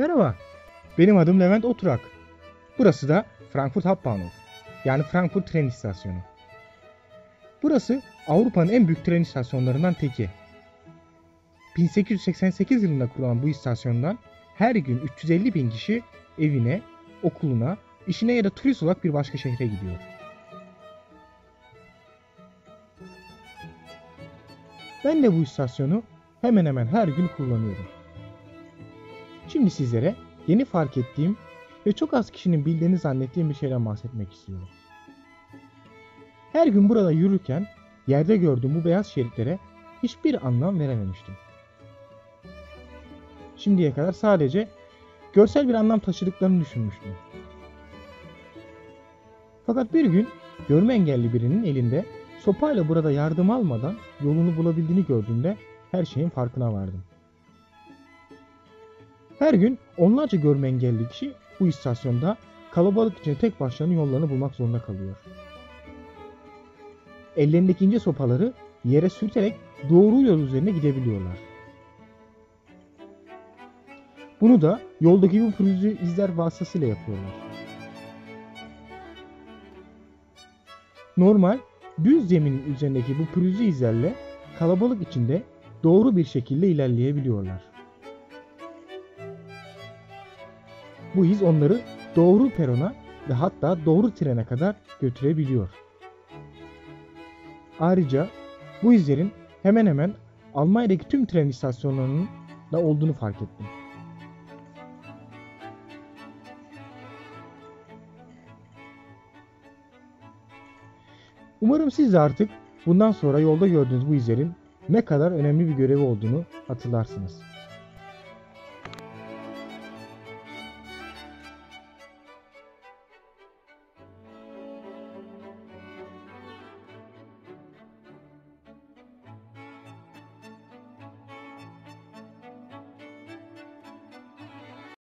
Merhaba, benim adım Levent Oturak. Burası da Frankfurt Hauptbahnhof, yani Frankfurt tren istasyonu. Burası Avrupa'nın en büyük tren istasyonlarından teki. 1888 yılında kurulan bu istasyondan her gün 350 bin kişi evine, okuluna, işine ya da turist olarak bir başka şehre gidiyor. Ben de bu istasyonu hemen hemen her gün kullanıyorum. Şimdi sizlere yeni fark ettiğim ve çok az kişinin bildiğini zannettiğim bir şeyden bahsetmek istiyorum. Her gün burada yürürken yerde gördüğüm bu beyaz şeritlere hiçbir anlam verememiştim. Şimdiye kadar sadece görsel bir anlam taşıdıklarını düşünmüştüm. Fakat bir gün görme engelli birinin elinde sopayla burada yardım almadan yolunu bulabildiğini gördüğümde her şeyin farkına vardım. Her gün onlarca görme engelli kişi bu istasyonda kalabalık içinde tek başlarına yollarını bulmak zorunda kalıyor. Ellerindeki ince sopaları yere sürterek doğru yol üzerine gidebiliyorlar. Bunu da yoldaki bu pürüzlü izler vasıtasıyla yapıyorlar. Normal düz zeminin üzerindeki bu pürüzlü izlerle kalabalık içinde doğru bir şekilde ilerleyebiliyorlar. Bu iz onları doğru perona ve hatta doğru trene kadar götürebiliyor. Ayrıca bu izlerin hemen hemen Almanya'daki tüm tren istasyonlarının da olduğunu fark ettim. Umarım siz de artık bundan sonra yolda gördüğünüz bu izlerin ne kadar önemli bir görevi olduğunu hatırlarsınız.